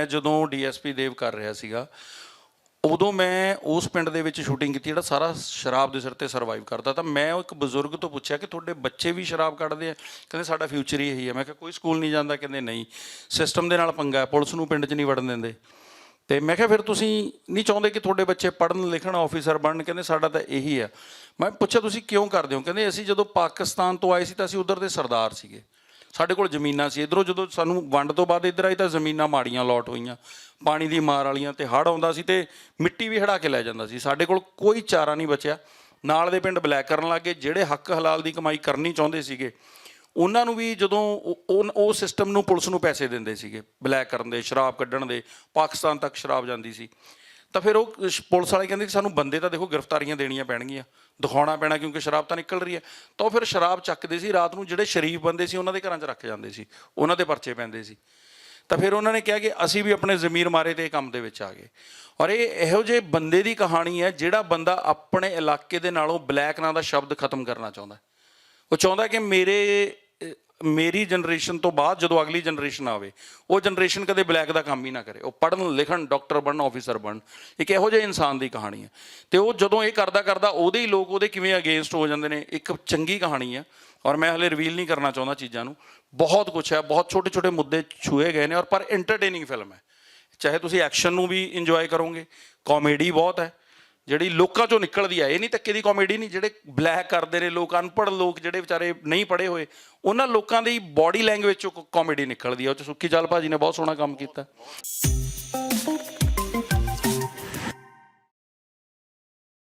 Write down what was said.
ਮੈਂ ਜਦੋਂ ਡੀਐਸਪੀ ਦੇਵ ਕਰ ਰਿਹਾ ਸੀਗਾ, ਉਦੋਂ ਮੈਂ ਉਸ ਪਿੰਡ ਦੇ ਵਿੱਚ ਸ਼ੂਟਿੰਗ ਕੀਤੀ, ਜਿਹੜਾ ਸਾਰਾ ਸ਼ਰਾਬ ਦੇ ਸਿਰ ਤੇ ਸਰਵਾਈਵ ਕਰਦਾ ਤਾਂ ਮੈਂ ਉਹ ਇੱਕ ਬਜ਼ੁਰਗ ਤੋਂ ਪੁੱਛਿਆ ਕਿ ਤੁਹਾਡੇ ਬੱਚੇ ਵੀ ਸ਼ਰਾਬ ਕੱਢਦੇ ਆ? ਕਹਿੰਦੇ, ਸਾਡਾ ਫਿਊਚਰ ਹੀ ਇਹੀ ਹੈ। ਮੈਂ ਕਿਹਾ, ਕੋਈ ਸਕੂਲ ਨਹੀਂ ਜਾਂਦਾ? ਕਹਿੰਦੇ, ਨਹੀਂ। ਸਿਸਟਮ ਦੇ ਨਾਲ ਪੰਗਾ ਹੈ ਪੁਲਿਸ ਨੂੰ ਪਿੰਡ 'ਚ ਨਹੀਂ ਵੜਨ ਦਿੰਦੇ। ਤੇ ਮੈਂ ਕਿਹਾ, ਫਿਰ ਤੁਸੀਂ ਨਹੀਂ ਚਾਹੁੰਦੇ ਕਿ ਤੁਹਾਡੇ ਬੱਚੇ ਪੜ੍ਹਨ, ਲਿਖਣ ਆਫੀਸਰ ਬਣਨ? ਕਹਿੰਦੇ, ਸਾਡਾ ਤਾਂ ਇਹੀ ਆ ਮੈਂ ਪੁੱਛਿਆ, ਤੁਸੀਂ ਕਿਉਂ ਕਰਦੇ ਹੋ? ਕਹਿੰਦੇ, ਅਸੀਂ ਜਦੋਂ ਪਾਕਿਸਤਾਨ ਤੋਂ ਆਏ ਸੀ ਤਾਂ ਅਸੀਂ ਉਧਰ ਦੇ ਸਰਦਾਰ ਸੀਗੇ। ਸਾਡੇ ਕੋਲ ਜ਼ਮੀਨਾਂ ਸੀ। ਇਧਰੋਂ ਜਦੋਂ ਸਾਨੂੰ ਵੰਡ ਤੋਂ ਬਾਅਦ ਇੱਧਰ ਆਈ ਤਾਂ ਜ਼ਮੀਨਾਂ ਮਾੜੀਆਂ ਲੋਟ ਹੋਈਆਂ। ਪਾਣੀ ਦੀ ਮਾਰ ਵਾਲੀਆਂ ਤੇ ਹੜ੍ਹ ਆਉਂਦਾ ਸੀ ਤੇ ਮਿੱਟੀ ਵੀ ਹੜਾ ਕੇ ਲੈ ਜਾਂਦਾ ਸੀ। ਸਾਡੇ ਕੋਲ ਕੋਈ ਚਾਰਾ ਨਹੀਂ ਬਚਿਆ। ਨਾਲ ਦੇ ਪਿੰਡ ਬਲੈਕ ਕਰਨ ਲੱਗੇ ਜਿਹੜੇ ਹੱਕ ਹਲਾਲ ਦੀ ਕਮਾਈ ਕਰਨੀ ਚਾਹੁੰਦੇ ਸੀਗੇ, ਉਹਨਾਂ ਨੂੰ ਵੀ ਜਦੋਂ ਉਹ ਸਿਸਟਮ ਨੂੰ ਪੁਲਿਸ ਨੂੰ ਪੈਸੇ ਦਿੰਦੇ ਸੀਗੇ। ਬਲੈਕ ਕਰਨ ਦੇ, ਸ਼ਰਾਬ ਕੱਢਣ ਦੇ, ਪਾਕਿਸਤਾਨ ਤੱਕ ਸ਼ਰਾਬ ਜਾਂਦੀ ਸੀ। ਤਾਂ ਫਿਰ ਉਹ ਪੁਲਿਸ ਵਾਲੇ ਕਹਿੰਦੇ ਕਿ ਸਾਨੂੰ ਬੰਦੇ ਤਾਂ ਦੇਖੋ ਗ੍ਰਿਫਤਾਰੀਆਂ ਦੇਣੀਆਂ ਪੈਣਗੀਆਂ, ਦਿਖਾਉਣਾ ਪੈਣਾ ਕਿਉਂਕਿ ਸ਼ਰਾਬ ਤਾਂ ਨਿਕਲ ਰਹੀ ਹੈ। ਤਾਂ ਉਹ ਫਿਰ ਸ਼ਰਾਬ ਚੱਕਦੇ ਸੀ, ਰਾਤ ਨੂੰ ਜਿਹੜੇ ਸ਼ਰੀਫ ਬੰਦੇ ਸੀ ਉਹਨਾਂ ਦੇ ਘਰਾਂ 'ਚ ਰੱਖ ਜਾਂਦੇ ਸੀ, ਉਹਨਾਂ ਦੇ ਪਰਚੇ ਪੈਂਦੇ ਸੀ। ਤਾਂ ਫਿਰ ਉਹਨਾਂ ਨੇ ਕਿਹਾ ਕਿ ਅਸੀਂ ਵੀ ਆਪਣੇ ਜ਼ਮੀਰ ਮਾਰੇ ਤੇ ਕੰਮ ਦੇ ਵਿੱਚ ਆ ਗਏ। ਔਰ ਇਹ ਇਹੋ ਜਿਹੇ ਬੰਦੇ ਦੀ ਕਹਾਣੀ ਹੈ ਜਿਹੜਾ ਬੰਦਾ ਆਪਣੇ ਇਲਾਕੇ ਦੇ ਨਾਲੋਂ ਬਲੈਕ ਨਾਂ ਦਾ ਸ਼ਬਦ ਖਤਮ ਕਰਨਾ ਚਾਹੁੰਦਾ ਉਹ ਚਾਹੁੰਦਾ ਕਿ ਮੇਰੇ ਮੇਰੀ ਜਨਰੇਸ਼ਨ ਤੋਂ ਬਾਅਦ ਜਦੋਂ ਅਗਲੀ ਜਨਰੇਸ਼ਨ ਆਵੇ, ਉਹ ਜਨਰੇਸ਼ਨ ਕਦੇ ਬਲੈਕ ਦਾ ਕੰਮ ਹੀ ਨਾ ਕਰੇ। ਉਹ ਪੜ੍ਹਨ, ਲਿਖਣ ਡਾਕਟਰ ਬਣਨ ਆਫੀਸਰ ਬਣਨ। ਇੱਕ ਇਹੋ ਜਿਹੇ ਇਨਸਾਨ ਦੀ ਕਹਾਣੀ ਹੈ। ਤੇ ਉਹ ਜਦੋਂ ਇਹ ਕਰਦਾ ਕਰਦਾ ਉਹਦੇ ਹੀ ਲੋਕ ਉਹਦੇ ਕਿਵੇਂ ਅਗੇਂਸਟ ਹੋ ਜਾਂਦੇ ਨੇ, ਇੱਕ ਚੰਗੀ ਕਹਾਣੀ ਹੈ। ਔਰ ਮੈਂ ਹਲੇ ਰਿਵੀਲ ਨਹੀਂ ਕਰਨਾ ਚਾਹੁੰਦਾ ਚੀਜ਼ਾਂ ਨੂੰ। ਬਹੁਤ ਕੁਝ ਹੈ, ਬਹੁਤ ਛੋਟੇ ਛੋਟੇ ਮੁੱਦੇ ਛੂਏ ਗਏ ਨੇ ਔਰ ਪਰ ਐਂਟਰਟੇਨਿੰਗ ਫਿਲਮ ਹੈ। ਚਾਹੇ ਤੁਸੀਂ ਐਕਸ਼ਨ ਨੂੰ ਵੀ ਇੰਜੋਏ ਕਰੋਗੇ ਕਾਮੇਡੀ ਬਹੁਤ ਹੈ। ਜਿਹੜੀ ਲੋਕਾਂ ਚੋਂ ਨਿਕਲਦੀ ਹੈ ਇਹ ਨਹੀਂ ਧੱਕੇ ਦੀ ਕਾਮੇਡੀ ਨਹੀਂ, ਜਿਹੜੇ ਬਲੈਕ ਕਰਦੇ ਨੇ, ਲੋਕ ਅਨਪੜ੍ਹ ਲੋਕ ਜਿਹੜੇ ਵਿਚਾਰੇ ਨਹੀਂ ਪੜ੍ਹੇ ਹੋਏ, ਉਹਨਾਂ ਲੋਕਾਂ ਦੀ ਬਾਡੀ ਲੈਂਗੁਏਜ ਚੋਂ ਕਾਮੇਡੀ ਨਿਕਲਦੀ ਹੈ ਉਹ ਚ ਸੁੱਖੀ ਜਲ ਭਾਜੀ ਨੇ ਬਹੁਤ ਸੋਹਣਾ ਕੰਮ ਕੀਤਾ।